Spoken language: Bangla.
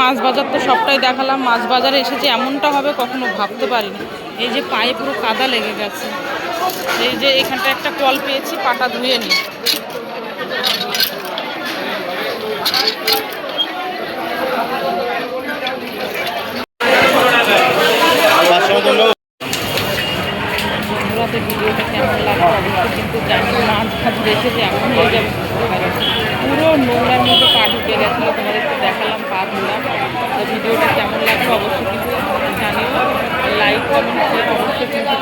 মাছ বাজার তো সবটাই দেখালাম। মাছ বাজারে এসেছে, এমনটা হবে কখনো ভাবতে পারিনি। এই যে পায়ে পুরো কাদা লেগে গেছে। এই যে এখানটা একটা কল পেয়েছি, পাটা ধুয়ে নিই। কিন্তু জানি মাছ ফাছ হয়ে যাবে। বুঝতে পুরো নোংরার মধ্যে পা ঢুকে গেছিল। Thank you.